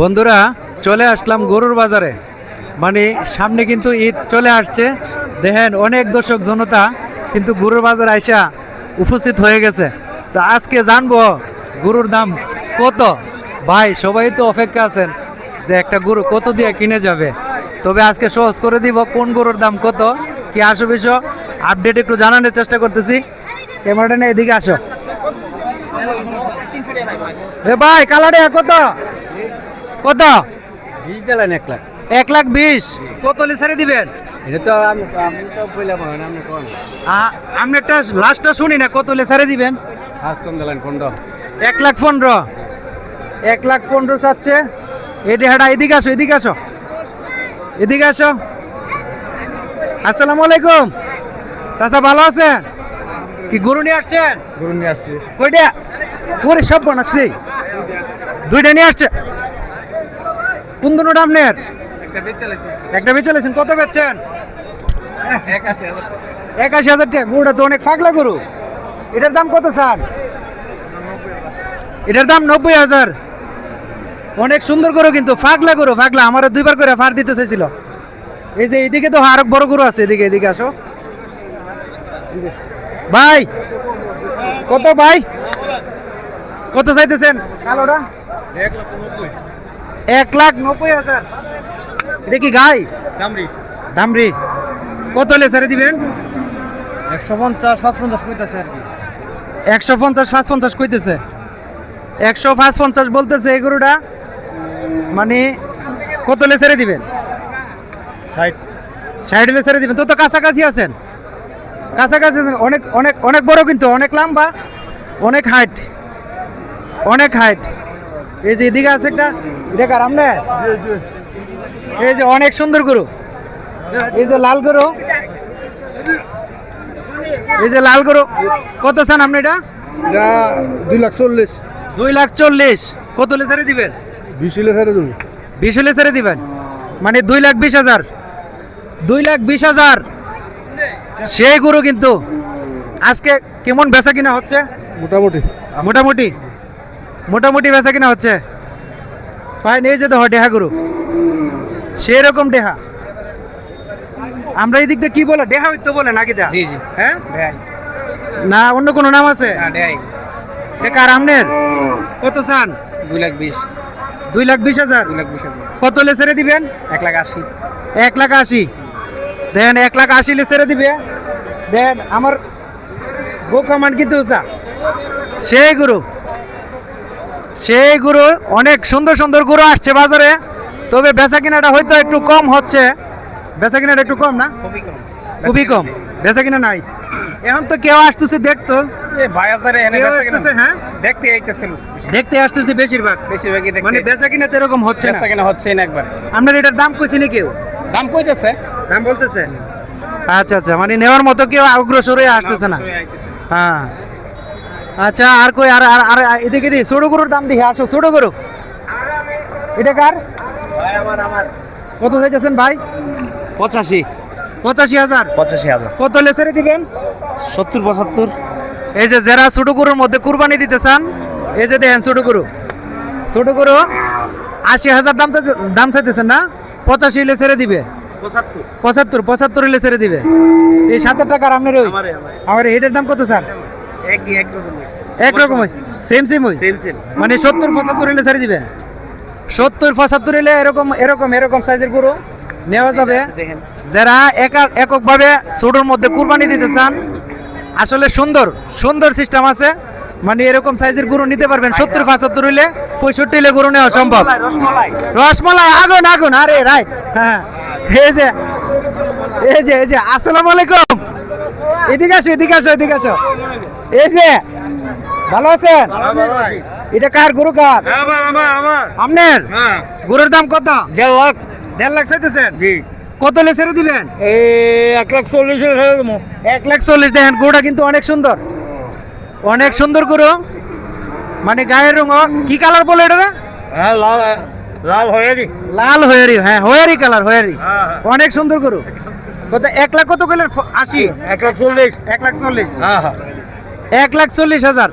বন্ধুরা, চলে আসলাম গরুর বাজারে। মানে সামনে কিন্তু ঈদ চলে আসছে। দেখেন, অনেক দর্শক জনতা কিন্তু গরুর বাজার আইসা উপস্থিত হয়ে গেছে। তো আজকে জানব গরুর দাম কত? ভাই, সবাই তো অপেক্ষা আছেন যে একটা গরু কত দিয়ে কিনে যাবে। তবে আজকে সহজ করে দিব কোন গরুর দাম কত, কি আসো বিষয়, আপডেট একটু জানানোর চেষ্টা করতেছি। ক্যামেরাটা নিয়ে এদিকে আসো। এ ভাই কালারে কত? কত? বিশ দিলেন এক লাখ। এক লাখ বিশ। কত লিসারে দিবেন? এটা তো আমি আমি তো বললাম আপনি কোন আমি একটা লাস্টটা শুনি না কত লিসারে দিবেন? ফার্স্ট কম দিলেন পনেরো। এক লাখ পনেরো। এক লাখ পনেরো চাচ্ছে। এটি হাটা এদিকে আসো এদিকে আসো। এদিকে আসো। আসসালামু আলাইকুম। চাচা ভালো আছেন? কি গরু নিয়ে আসছেন? গরু নিয়ে আসছি। কয়টা? ওরে সব বানাচ্ছি দুইটা নিয়ে আসছে। কোন দুটো আপনার একটা বেচ লেছেন কত বেচছেন? একাশি হাজার টাকা। গরুটা তো অনেক ফাগলা গরু। এটার দাম কত স্যার এটার দাম নব্বই হাজার। অনেক সুন্দর গরু কিন্তু ফাগলা গরু ফাগলা আমার দুইবার করে ফার দিতে চাইছিল। এই যে এদিকে তো আরও বড় গরু আছে এদিকে এদিকে আসো। ভাই কত ভাই? কত চাইতেছেন? কালোটা? এক লক্ষ নব্বই। এক লাখ নব্বই হাজার। এটা কি গাই? দামরি। দামরি। কত হলে ছেড়ে দিবেন? একশো পঞ্চাশ পাঁচ পঞ্চাশ কইতাছে আর কি। একশো পঞ্চাশ পাঁচ পঞ্চাশ কইতেছে। একশো পাঁচ পঞ্চাশ বলতেছে এই গরুটা। মানে কত হলে ছেড়ে দিবেন? ষাট। ষাট হলে ছেড়ে দিবেন। তো তো কাছাকাছি আছেন। কাছাকাছি আছেন। অনেক অনেক অনেক বড় কিন্তু অনেক লম্বা অনেক হাইট অনেক হাইট এই যে এদিকে আছে একটা এটা কার আমনে? এই যে অনেক সুন্দর গরু। এই যে লাল গরু। এই যে লাল গরু। কত চান আপনি এটা? দুই লাখ চল্লিশ। দুই লাখ চল্লিশ। কত ছেড়ে দিবেন? বিশ হলে ফেরে দেবো। বিশ ছেড়ে দিবেন? মানে দুই লাখ বিশ হাজার। দুই লাখ বিশ হাজার। সেই গরু কিন্তু আজকে কেমন বেচা কিনা হচ্ছে? মোটামুটি। মোটামুটি। মোটামুটি বেচা কিনা হচ্ছে? পাই নেই যে দেখো ডেহা গরু। সেই রকম ডেহা। আমরা এই দিক দিয়ে কি বলে? ডেহা তো বলে নাকি দেহা জি জি। হ্যাঁ? না অন্য কোনো নাম আছে? হ্যাঁ দেয় এ কার আমনের? কত চান? দুই লাখ বিশ। দুই লাখ বিশ হাজার? দুই লাখ বিশ হাজার। কত হলে ছেড়ে দিবেন? এক লাখ আশি। এক লাখ আশি। দেন এক লাখ আশি লে ছেড়ে দিবে। দেন আমার গো কমান্ড কিন্তু সেই গুরু। সেই গুরু অনেক সুন্দর সুন্দর গুরু আসছে বাজারে। তবে বেচা কিনাটা হয়তো একটু কম হচ্ছে। বেচা কিনাটা একটু কম না? খুবই কম। খুবই কম। বেচা কিনা নাই। এখন তো কেউ আসতেছে দেখতো। হ্যাঁ? দেখতে আইতেছিল। দেখতে আসতেছে বেশিরভাগ। বেশিরভাগই মানে বেচা কিনা তো এরকম হচ্ছে বেচা কিনা হচ্ছে না একবার। আপনার এটার দাম কইছে নি কেউ? দাম কইতেছে। দাম বলতেছে? আচ্ছা আচ্ছা। মানে নেওয়ার মতো কেউ অগ্রসর আসতেছে না। হ্যাঁ। আচ্ছা আর কই আর আর আর এদিকে দি ছোট গরুর দাম দেখি আসো ছোট গরু। এটা কার? কত চাইতেছেন ভাই? পঁচাশি। পঁচাশি হাজার। পঁচাশি হাজার। কত লেসেরে দিবেন? সত্তর পঁচাত্তর। এই যে যারা ছোট গরুর মধ্যে কুরবানি দিতে চান এই যে দেখেন ছোট গরু। ছোট গরু আশি হাজার দাম দাম চাইতেছেন না? পঁচাশি হলে ছেড়ে দিবে। পঁচাত্তর। পঁচাত্তর পঁচাত্তর হলে ছেড়ে দিবে। এই সাত হাজার টাকার আপনার ওই আমারে, আমারে। আমার এটার দাম কত স্যার? একই এক রকমের একরকম সেম সেম ওই? সেম সেম মানে সত্তর পঁচাত্তর হলে ছেড়ে দিবেন? সত্তর পঁচাত্তর হলে এরকম এরকম এরকম সাইজের গরু নেওয়া যাবে। দেখেন। যারা একা এককভাবে ছোটোর মধ্যে কুরবানি দিতে চান আসলে সুন্দর সুন্দর সিস্টেম আছে। মানে এরকম সাইজের গরু নিতে পারবেন। সত্তর পঁচাত্তর হইলে পঁয়ষট্টি হলে গরু নেওয়া সম্ভব। রসমালাই রসমালাই। আগুন আগুন। আরে রাইট হ্যাঁ। এই যে এই যে এই যে আসসালামু আলাইকুম। এদিকে আসো এদিকে আসো এদিকে আসো। এই যে ভালো আছেন? এটা কার গরু কার? আমার আপনার? হ্যাঁ। গরুর দাম কত? দেড় লাখ। দেড় লাখ চাইতেছেন? কত লে ছেড়ে দিবেন এক লাখ চল্লিশ এক লাখ চল্লিশ দেখেন গরুটা কিন্তু অনেক সুন্দর। অনেক সুন্দর গরু। মানে গায়ের রঙ কি কালার বলে এটা হ্যাঁ লাল লাল হয়েরি। লাল হয়ারি হ্যাঁ হয়ারি কালার হয়ারি। হ্যাঁ, হ্যাঁ। অনেক সুন্দর গরু। কত এক লাখ কত করলেন আশি। এক লাখ চল্লিশ। এক লাখ চল্লিশ। হ্যাঁ হ্যাঁ। এক লাখ চল্লিশ হাজার।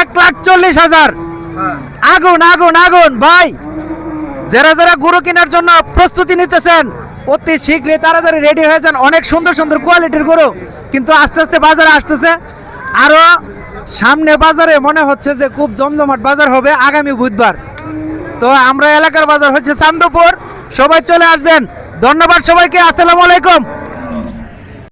এক লাখ চল্লিশ হাজার। আগুন আগুন আগুন, ভাই। যারা যারা গরু কেনার জন্য প্রস্তুতি নিতেছেন, অতি শীঘ্রই তাড়াতাড়ি রেডি হয়ে যান। অনেক সুন্দর সুন্দর কোয়ালিটির গরু, কিন্তু আস্তে আস্তে বাজারে আসতেছে। আরও সামনে বাজারে মনে হচ্ছে যে খুব জমজমাট বাজার হবে আগামী বুধবার। তো আমরা এলাকার বাজার হচ্ছে চান্দপুর। সবাই চলে আসবেন। ধন্যবাদ সবাইকে। আসসালামু আলাইকুম।